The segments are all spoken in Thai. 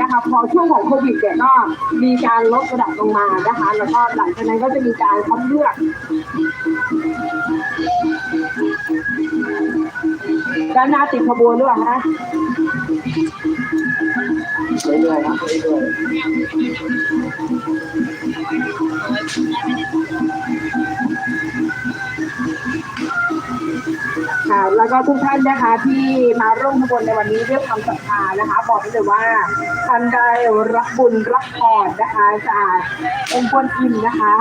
นะคะพอช่วงของโควิดเนี่ยก็มีการลดระดับลงมานะคะ แล้วก็หลังจากนั้นก็จะมีการคัดเลือกด้านหน้าติดขบวนด้วยเหรอคะเรื่อยๆครับเรื่อย ค่ะแล้วก็ทุกท่านนะคะที่มาร่วมขบวนในวันนี้ด้วยความศรัทธานะคะ บอกได้เลยว่าท่านได้รับบุญรับพรนะคะจากองค์กรอิมนะคะ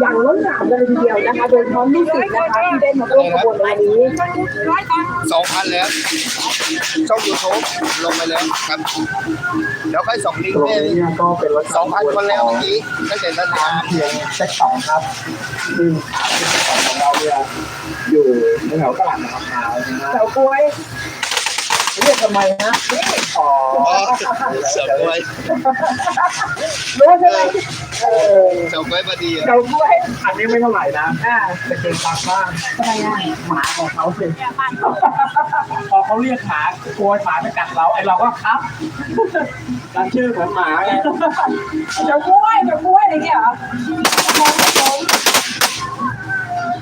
อย่างล้นหลามเลยทีเดียวนะคะ โดยเฉพาะลูกศิษย์นะคะที่ได้มาร่วมขบวนในวันนี้สองพันแล้วช่องยูทูบลงไปแล้วครับเดี๋ยวค่อยส่งลิงๆตรงก์ให้นี้เนี่ยก็เป็นรถสองพันคนแล้วเมื่อกี้ตั้งแต่ต้นทางเพียงเซ็กสองครับซึ่งเซ็กสองของเราเนี่ย อยู่แถวตลาดมะพร้าวนะฮะเสากล้วยเรียกทำไมนะอ๋อเสือกล้วยรู้ใช่ไหมเออเสือกล้วยพอดีอะเสากล้วยอันนี้ไม่เท่าไหร่นะอ่าจะเป็นตามบ้านทำไมอะหมาของเขาสิพอเขาเรียกหมากลัวหมาจะกัดเราไอเราก็ครับตั้งชื่อเหมือนหมาไงเสากล้วยเสากล้วยอะไรเงี้ยเหรอ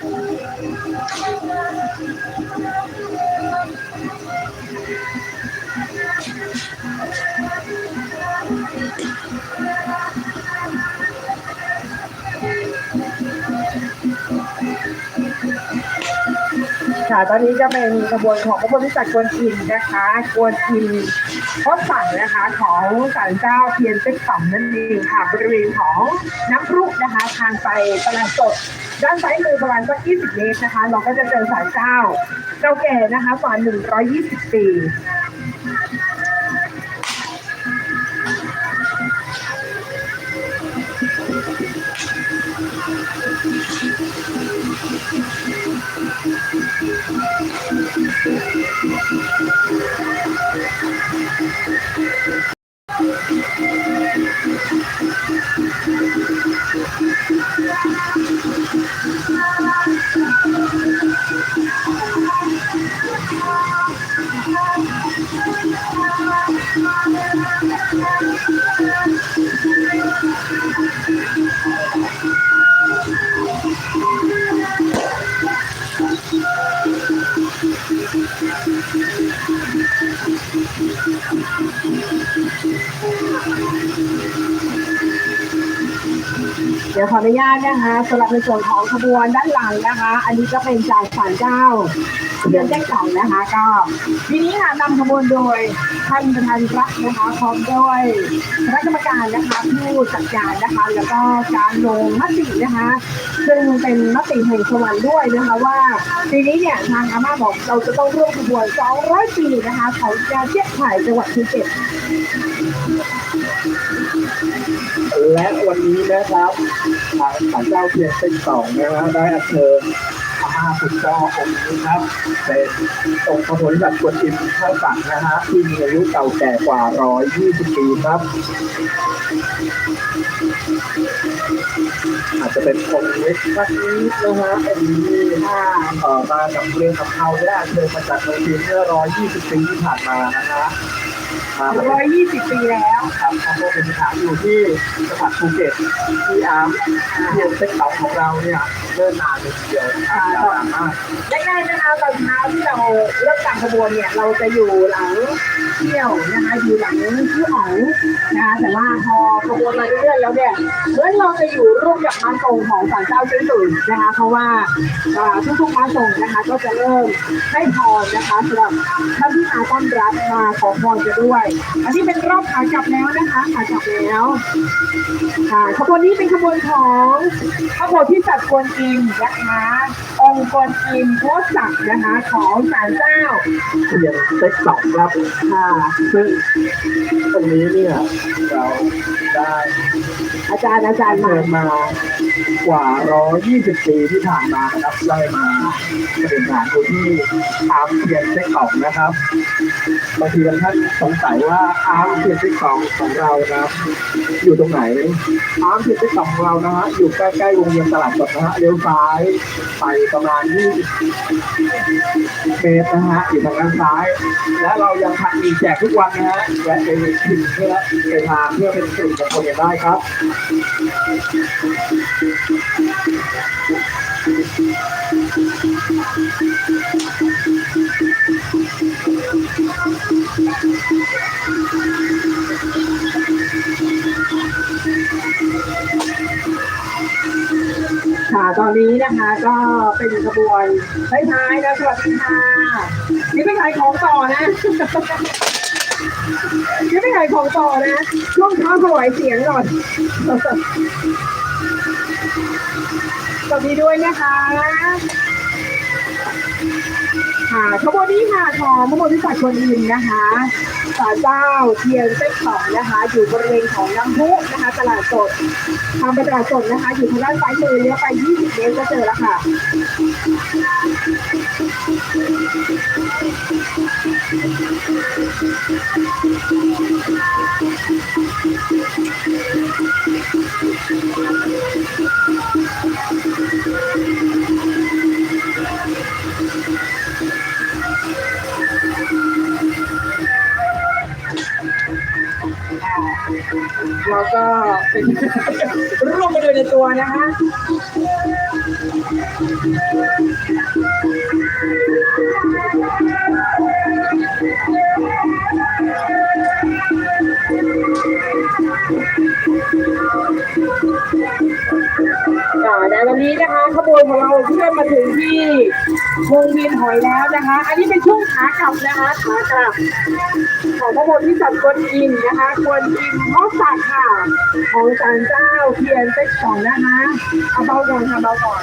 ผม ค่ะ ตอนนี้จะเป็นขบวนของพระโพธิสัตว์กวนอิมนะคะกวนอิมพดสั่งนะคะของศาลเจ้าเพียนเซ็กสองนั่นเองค่ะบริเวณของน้ำพุนะคะทางไปตลาดสดด้านซ้ายมือประมาณสัก20 เมตรนะคะ เราก็จะเจอศาลเจ้าเก่าแก่นะคะกว่า120 ปี าตนะคะสำหรับในส่วนของขบวนด้านหลังนะคะ อันนี้ก็เป็นจากศาลเจ้าเดือนแจ้งสองนะคะก็ทีนี้ค่ะนำขบวนโดยท่านประธานรัฐนะคะพร้อมด้วยคณะกรรมการนะคะผู้จัดการนะคะ แล้วก็การลงมตินะคะ ซึ่งเป็นมติแห่งสวรรค์ด้วยนะคะว่าปีนี้เนี่ยทางอาม่าบอกเราจะต้องร่วมขบวน 200 ปีนะคะ ของการเทียบถ่ายจังหวัดภูเก็ตและวันนี้นะครับ ทางศาลเจ้าเพียงเซ็กสองนะฮะได้อัญเชิญพระมหาพุทธเจ้าองค์นี้ครับเป็นองค์พระโพธิสัตว์กวนอิมข้าสังนะฮะที่มีอายุเก่าแก่กว่า 120 ปีครับ อาจจะเป็นองค์เล็กสักนิดนะฮะองค์นี้ถ้าเอ่อมากับเรียนกับเขาได้อัญเชิญมาจากโรงเรียนเมื่อ120 ปีที่ผ่านมานะฮะมาแบบ120ปีแล้วครับเขาก็เป็นสถานอยู่ที่จังหวัดภูเก็ตที่อาร์มเพียงเซ็กเต๋าของเราเนี่ยเดินนานเลยทีเดียวนะครับยาวนานมากแรกๆนะคะตอนเช้าที่เราเริ่มการขบวนเนี่ยเราจะอยู่หลังเที่ยวนะคะอยู่หลังที่อ๋องนะคะแต่ว่าพอขบวนมาเรื่อยๆแล้วเนี่ยเหมือนเราจะอยู่ร่วมกับมาส่งของศาลเจ้าเจ้าตุ่นนะคะเพราะว่าทุกๆมาส่งนะคะก็จะเริ่มให้พรนะคะสำหรับท่านที่มาต้อนรับมาขอพรกันด้วย อันนี้เป็นรอบขากลับแล้วนะคะขากลับแล้วค่ะขบวนนี้เป็นขบวนของพระโพธิสัตว์กวนอิมนะคะองค์กวนอิมโคตศักดิ์นะคะของศาลเจ้าเพียงเซ็กสองครับค่ะซึ่งตรงนี้เนี่ยเราได้อาจารย์อาจารย์มาเดินมากว่า 120 ปีที่ผ่านมานะครับได้มาปฏิบัติงานอยู่ที่อาร์มเทียนเซ็กสองนะครับบางทีบางท่านสงสัยว่าอาร์มเทียนเซ็กสองของเรานะครับอยู่ตรงไหนอาร์มเทียนเซ็กสองของเรานะฮะอยู่ใกล้ๆวงเวียนตลาดสดนะฮะเลี้ยวซ้ายไปประมาณ20เมตรนะฮะอยู่ทางด้านซ้าย และเรายังทำมีแจกทุกวันนะฮะแวะไปชิมเพื่อไปทานเพื่อเป็นกลุ่มของคนกันได้ครับ นนี้นะคะ ก็เป็นขบวนท้ายๆนะสวัสดีค่ะนี่ไม่ขายของต่อนะนี่ไม่ขายของต่อนะช่วงเช้าถวายเสียงก่อนสวัสดีด้วยนะคะ ค่ะขบวนนี้ค่ะของพระโพธิสัตว์คนอินนะคะศาลเจ้าเทียนเส้นสองนะคะ อยู่บริเวณของน้ำพุนะคะ ตลาดสดทางไปตลาดสดนะคะ อยู่ทางด้านซ้ายมือเลี้ยวไป 20 เมตรก็เจอแล้วค่ะเร ร่วมมาโดยในตัวนะคะ นี้นะคะขบวนของเราเคลื่อนมาถึงที่วงเวียนหอยแล้วนะคะ อันนี้เป็นช่วงขากลับนะคะขากลับของพระโพธิสัตว์กวนอิมนะคะกวนอิมพ่อสักดิ์ค่ะของศาลเจ้าเทียนเซ็กสองนะคะเอาเบาก่อนค่ะเบาก่อน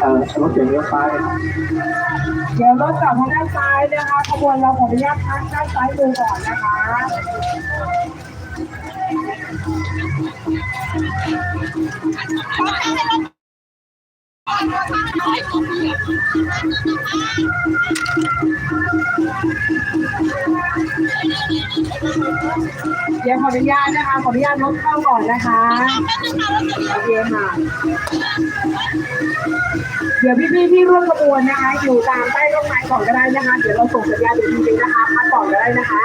เอ่อรถเก๋งเลี้ยวซ้ายนะครับเดี๋ยวรถกลับทางด้านซ้ายนะคะขบวนเราขออนุญาตพักด้านซ้ายมือก่อนนะคะ เดี๋ยวขออนุญาตนะคะ ขออนุญาตรถเข้าก่อนนะคะโอเคค่ะ เดี๋ยวพี่ๆที่ร่วมขบวนนะคะ อยู่ตามใต้ร่มไม้ก่อนก็ได้นะคะ เดี๋ยวเราส่งสัญญาณอีกทีนึงนะคะพักก่อนก็ได้นะคะ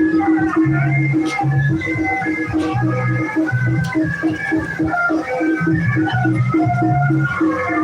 よろしくお願いします。